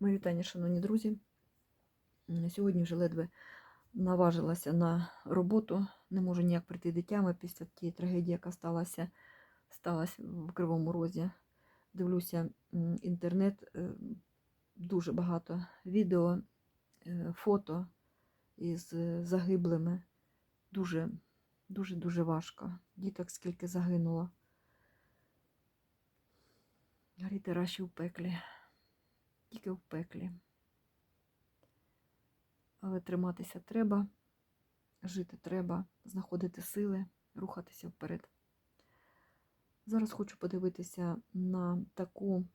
Мої вітання, шановні друзі. Сьогодні вже ледве наважилася на роботу. Не можу ніяк прийти до тями після тієї трагедії, яка сталася, сталася в Кривому Розі. Дивлюся інтернет, е, дуже багато відео, е, фото із е, загиблими. Дуже, дуже, дуже важко. Діток скільки загинуло. Горіти раші в пеклі. Тільки в пеклі. Але триматися треба, жити треба, знаходити сили, рухатися вперед. Зараз хочу подивитися на таку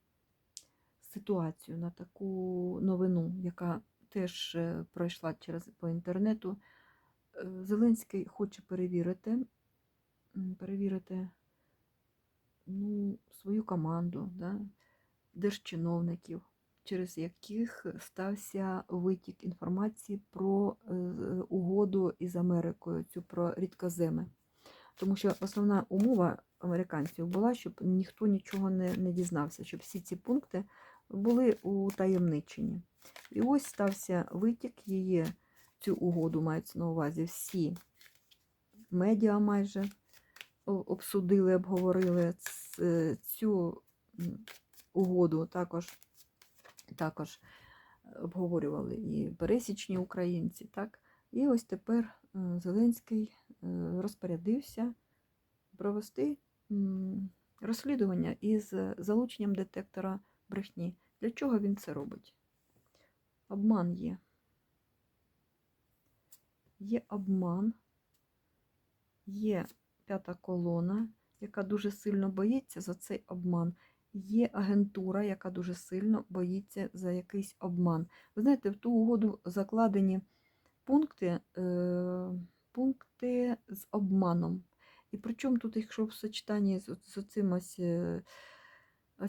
ситуацію, на таку новину, яка теж е, пройшла через по інтернету. Е, Зеленський хоче перевірити, перевірити ну, свою команду, да, держчиновників, через яких стався витік інформації про е, угоду із Америкою, цю про рідкоземи. Тому що основна умова американців була, щоб ніхто нічого не, не дізнався, щоб всі ці пункти були утаємничені. І ось стався витік її, цю угоду мається на увазі всі медіа майже обсудили, обговорили цю угоду також, також обговорювали і пересічні українці. Так? І ось тепер е, Зеленський е, розпорядився провести розслідування із залученням детектора брехні. Для чого він це робить? Обман є. Є обман, є п'ята колона, яка дуже сильно боїться за цей обман. Є агентура, яка дуже сильно боїться за якийсь обман. Ви знаєте, в ту угоду закладені пункти, е, пункти з обманом. І причому тут, якщо в сочетанні з, з цим ось, е,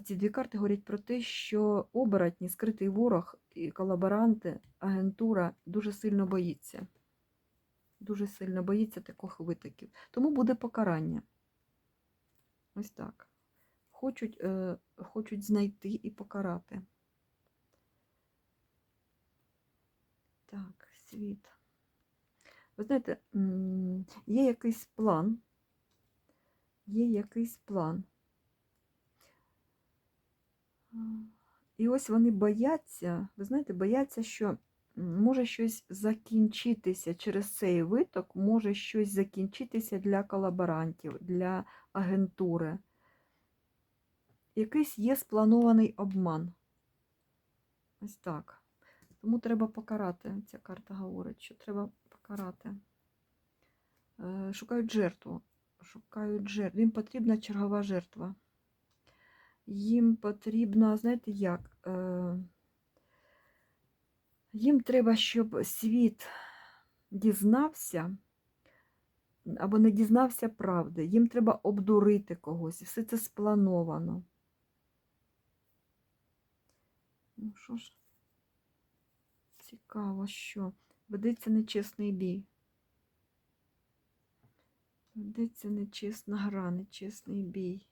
ці дві карти говорять про те, що оборотні, скритий ворог і колаборанти, агентура дуже сильно боїться. Дуже сильно боїться таких витоків. Тому буде покарання. Ось так. Хочуть, е, хочуть знайти і покарати. Так, світ. Ви знаєте, є якийсь план. Є якийсь план. І ось вони бояться, ви знаєте, бояться, що може щось закінчитися через цей виток, може щось закінчитися для колаборантів, для агентури. Якийсь є спланований обман. Ось так. Тому треба покарати. Ця карта говорить, що треба покарати. Е, Шукають жертву. Шукають жертву. Їм потрібна чергова жертва. Їм потрібно, знаєте як? Е, Їм треба, щоб світ дізнався або не дізнався правди. Їм треба обдурити когось. Все це сплановано. Ну що ж, цікаво, що ведеться нечесний бій. Ведеться нечесна гра, нечесний бій.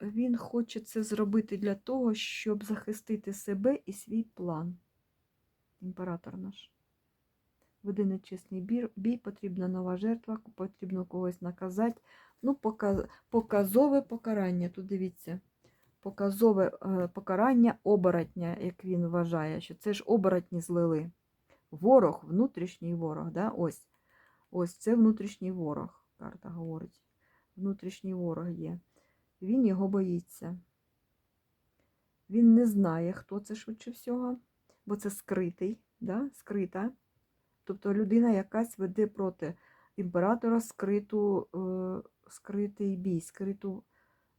Він хоче це зробити для того, щоб захистити себе і свій план. Імператор наш. Веде нечесний бій, потрібна нова жертва, потрібно когось наказати. Ну, показ, показове покарання. Тут дивіться, показове е, покарання оборотня, як він вважає, що це ж оборотні злили. Ворог, внутрішній ворог. Да? Ось. Ось це внутрішній ворог, карта говорить. Внутрішній ворог є. Він його боїться. Він не знає, хто це швидше всього, бо це скритий, да? скрита. Тобто людина якась веде проти імператора скриту, е, скритий бій, скриту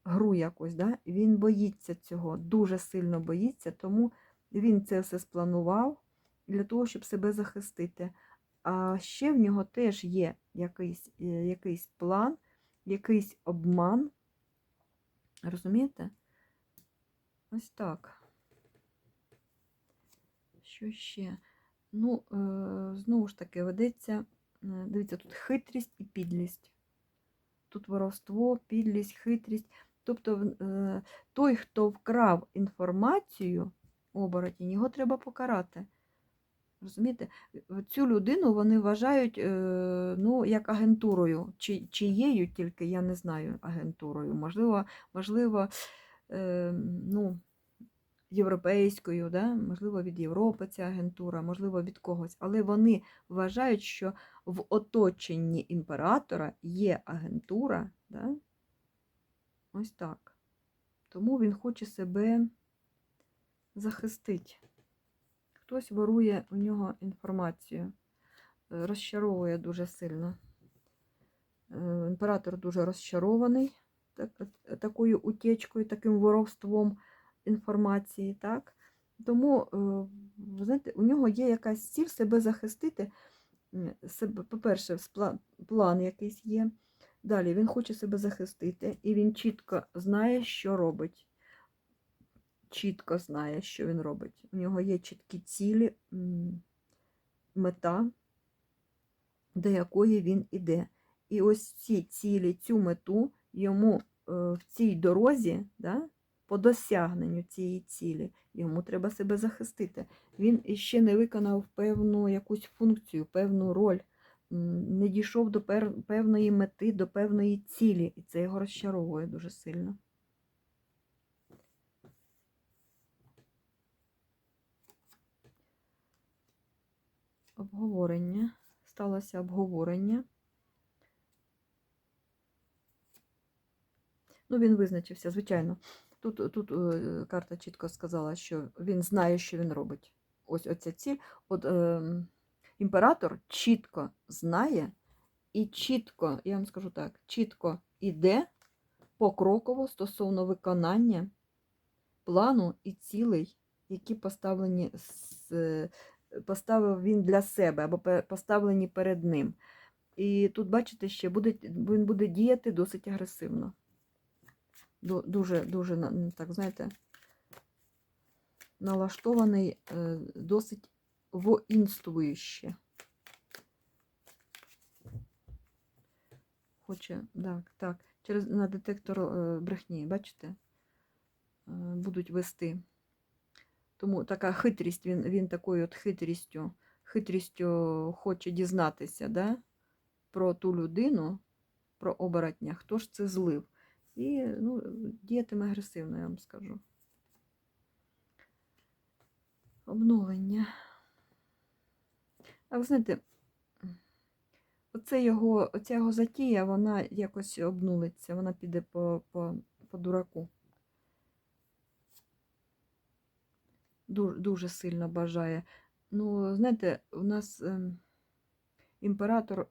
гру якось. Да? Він боїться цього, дуже сильно боїться, тому він це все спланував для того, щоб себе захистити. А ще в нього теж є якийсь, е, якийсь план, якийсь обман. Розумієте? Ось так. Що ще? Ну, е, знову ж таки, ведеться, е, дивіться, тут хитрість і підлість. Тут воровство, підлість, хитрість. Тобто, е, той, хто вкрав інформацію, оборотінь, його треба покарати. Розумієте? Цю людину вони вважають е, ну, як агентурою. Чи, чиєю тільки, я не знаю, агентурою. Можливо, можливо е, ну, європейською, да? можливо, від Європи ця агентура, можливо, від когось. Але вони вважають, що в оточенні імператора є агентура. Да? Ось так. Тому він хоче себе захистити. Хтось ворує у нього інформацію, е, розчаровує дуже сильно. Е, Імператор дуже розчарований так, е, такою утечкою, таким воровством інформації. Так? Тому, ви знаєте, у нього є якась ціль себе захистити. По-перше, план якийсь є. Далі він хоче себе захистити, і він чітко знає, що робить. Чітко знає, що він робить. У нього є чіткі цілі, мета, до якої він іде. І ось ці цілі, цю мету йому е, в цій дорозі, да, по досягненню цієї цілі, йому треба себе захистити. Він іще не виконав певну якусь функцію, певну роль, не дійшов до певної мети, до певної цілі, і це його розчаровує дуже сильно. Обговорення. Сталося обговорення. Ну, він визначився, звичайно. Тут, тут е, карта чітко сказала, що він знає, що він робить. Ось оця ціль. От е, імператор чітко знає і чітко, я вам скажу так, чітко іде покроково стосовно виконання плану і цілей, які поставлені поставив він для себе або поставлені перед ним. І тут, бачите, ще буде, він буде діяти досить агресивно. Дуже, дуже, так, знаєте, налаштований е, досить воїнствующе. Хоче, так, так, через на детектор е, брехні, бачите, е, будуть вести. Тому така хитрість, він, він такою от хитрістю, хитрістю хоче дізнатися да, про ту людину, про оборотня, хто ж це злив. І ну, діятиме агресивно, я вам скажу. Обновлення. А ви знаєте, оце його, оця його затія, вона якось обнулиться, вона піде по, по, по дураку. Дуже, дуже сильно бажає. Ну, знаєте, у нас ем, імператор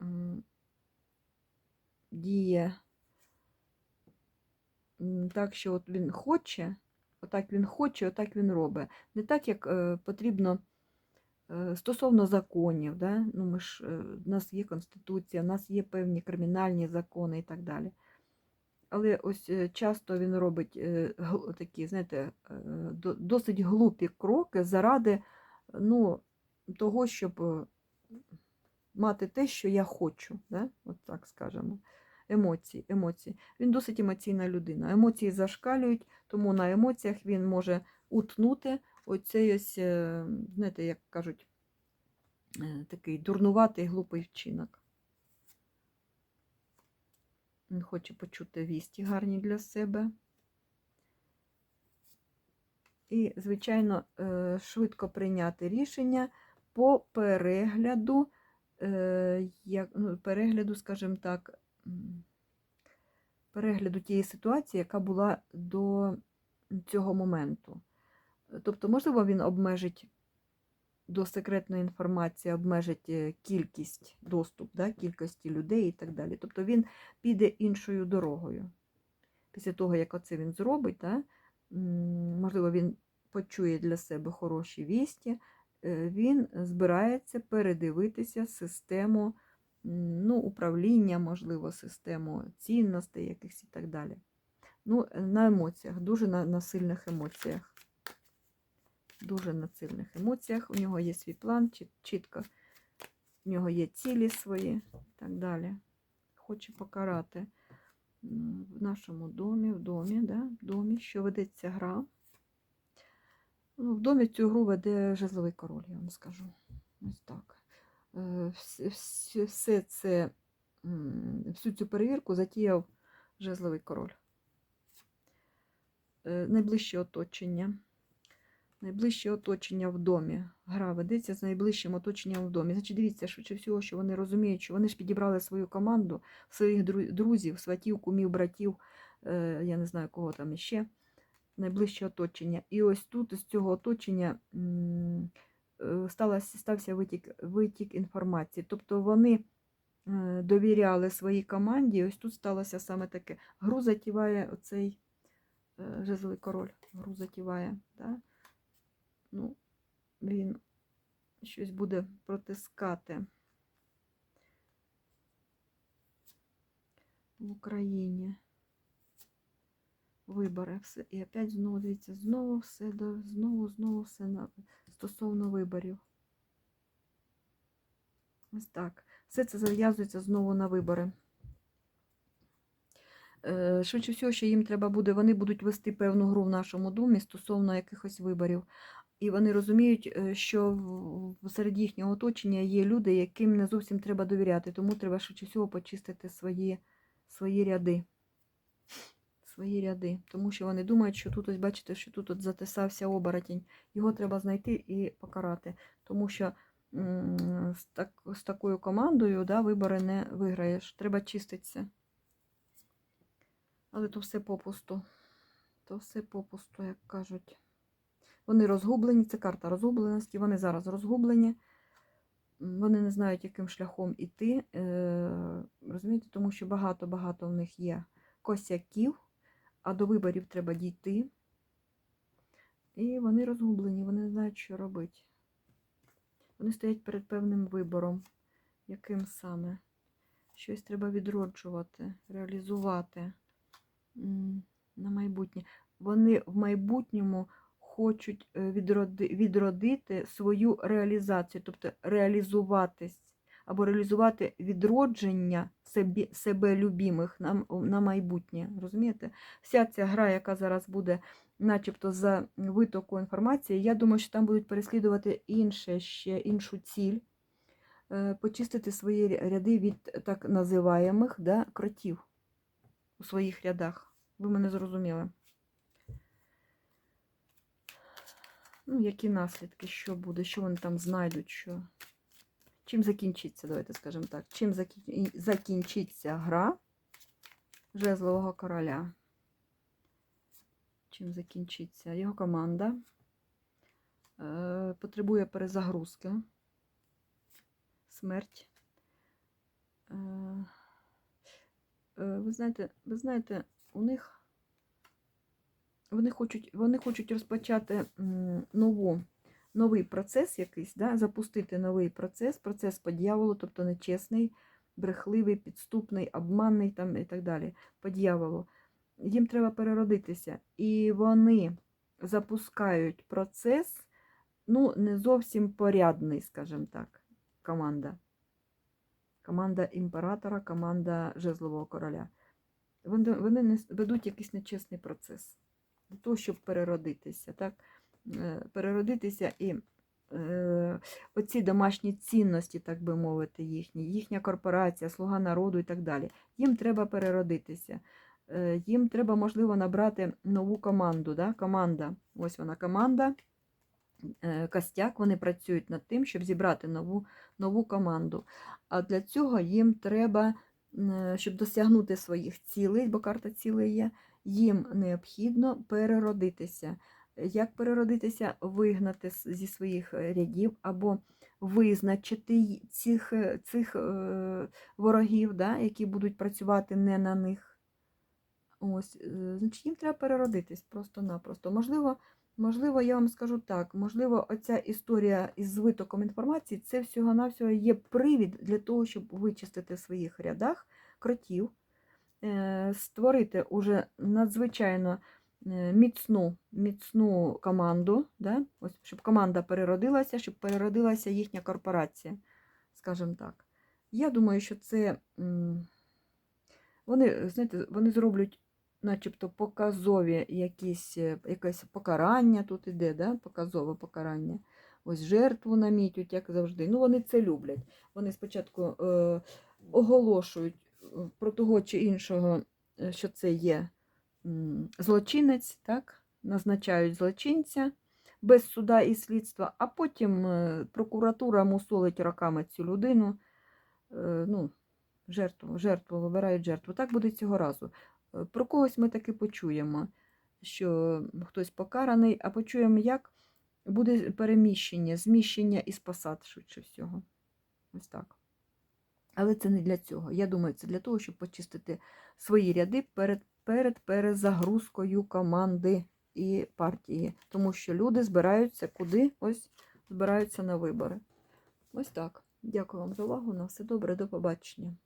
ем, діє так, що от він хоче, отак він хоче, отак він робить. Не так, як е, потрібно е, стосовно законів. Да? Ну, ми ж, е, у нас є Конституція, у нас є певні кримінальні закони і так далі. Але ось е, часто він робить е, такі, знаєте, е, досить глупі кроки заради ну, того, щоб е, мати те, що я хочу, да? от так скажемо. Емоції, емоції. Він досить емоційна людина. Емоції зашкалюють, тому на емоціях він може утнути оцей ось, е, знаєте, як кажуть, е, такий дурнуватий глупий вчинок. Він хоче почути вісті гарні для себе. І, звичайно, е, швидко прийняти рішення по перегляду, ну, перегляду, скажімо так, перегляду тієї ситуації, яка була до цього моменту. Тобто, можливо, він обмежить до секретної інформації, обмежить е, кількість доступ, да, кількості людей і так далі. Тобто він піде іншою дорогою. Після того, як оце він зробить, да, можливо, він почує для себе хороші вісті, е, він збирається передивитися систему ну, управління, можливо, систему цінностей якихось і так далі. Ну, е, на емоціях, дуже на, на сильних емоціях. Дуже на сильних емоціях. У нього є свій план, чітко. У нього є цілі свої і так далі. Хоче покарати в нашому домі, в домі, да, в домі, що ведеться гра. Ну, в домі цю гру веде жезловий король, я вам скажу. Ось так. Е, вс- вс- Все це, всю цю перевірку затіяв жезловий король. Е, Найближче оточення. Найближче оточення в домі. Гра ведеться з найближчим оточенням в домі. Значить, дивіться, швидше всього, що вони розуміють, що вони ж підібрали свою команду, своїх друзів, сватів, кумів, братів, е, я не знаю, кого там іще, найближче оточення. І ось тут з цього оточення е, сталося, стався витік, витік інформації. Тобто вони е, довіряли своїй команді, і ось тут сталося саме таке. Гру затіває оцей жезловий король. Гру затіває. Да? Ну, він щось буде протискати в Україні. Вибори. Все. І опять знову, дивіться, знову все, знову, знову все на, стосовно виборів. Ось так. Все це зав'язується знову на вибори. Е, Швидше всього, що їм треба буде, вони будуть вести певну гру в нашому домі стосовно якихось виборів. І вони розуміють, е, що серед їхнього оточення є люди, яким не зовсім треба довіряти. Тому треба швидше всього почистити свої, свої ряди. Свої ряди. Тому що вони думають, що тут ось бачите, що тут от затисався оборотень. Його треба знайти і покарати. Тому що з, так, з такою командою да, вибори не виграєш. Треба чиститися. Але то все попусту. То все попусту, як кажуть. Вони розгублені, це карта розгубленості, вони зараз розгублені. Вони не знають, яким шляхом іти. Е, розумієте, тому що багато-багато в них є косяків, а до виборів треба дійти. І вони розгублені, вони не знають, що робити. Вони стоять перед певним вибором. Яким саме? Щось треба відроджувати, реалізувати на майбутнє. Вони в майбутньому хочуть е, відроди, відродити свою реалізацію, тобто реалізуватись або реалізувати відродження себе, себе любимих на, на майбутнє. Розумієте? Вся ця гра, яка зараз буде, начебто, за витоку інформації, я думаю, що там будуть переслідувати інше, ще іншу ціль. е, Почистити свої ряди від так називаємих да, кротів у своїх рядах. Ви мене зрозуміли. Ну, які наслідки, що буде, що вони там знайдуть, що. Чим закінчиться, давайте скажемо так. Чим закін- закінчиться гра жезлового короля? Чим закінчиться? Його команда е, потребує перезагрузки. Смерть. Е, е, ви знаєте, ви знаєте, у них вони хочуть, вони хочуть розпочати нову, новий процес якийсь, да, запустити новий процес, процес по дьяволу, тобто нечесний, брехливий, підступний, обманний там, і так далі, по дьяволу. Їм треба переродитися. І вони запускають процес, ну, не зовсім порядний, скажімо так, команда. Команда імператора, команда жезлового короля. Вони, вони ведуть якийсь нечесний процес для того, щоб переродитися. Так? Е, Переродитися і е, оці домашні цінності, так би мовити, їхні, їхня корпорація, слуга народу і так далі. Їм треба переродитися. Е, Їм треба, можливо, набрати нову команду. Да? Команда, ось вона команда, костяк, вони працюють над тим, щоб зібрати нову, нову команду. А для цього їм треба, щоб досягнути своїх цілей, бо карта цілей є, їм необхідно переродитися. Як переродитися? Вигнати зі своїх е, рядів або визначити цих, е, цих е, ворогів, да, які будуть працювати не на них. Ось, значить, їм треба переродитись просто-напросто. Можливо, можливо, я вам скажу так, можливо, оця історія із витоком інформації це всього-навсього є привід для того, щоб вичистити в своїх рядах кротів, створити уже надзвичайно е, міцну, міцну команду, да? Ось, щоб команда переродилася, щоб переродилася їхня корпорація, скажімо так. Я думаю, що це вони, знаєте, вони зроблять начебто показові якісь, е, якесь покарання тут іде, да? показове покарання. Ось жертву намітють, як завжди. Ну, вони це люблять. Вони спочатку е, оголошують про того чи іншого, е, що це є злочинець, так? назначають злочинця без суда і слідства, а потім е, прокуратура мусолить роками цю людину. Е, ну, жертву, жертву, вибирають жертву. Так буде цього разу. Про когось ми таки почуємо, що хтось покараний, а почуємо, як буде переміщення, зміщення із посад, швидше всього. Ось так. Але це не для цього. Я думаю, це для того, щоб почистити свої ряди перед, перед перезагрузкою команди і партії. Тому що люди збираються куди? Ось збираються на вибори. Ось так. Дякую вам за увагу. На все добре, до побачення.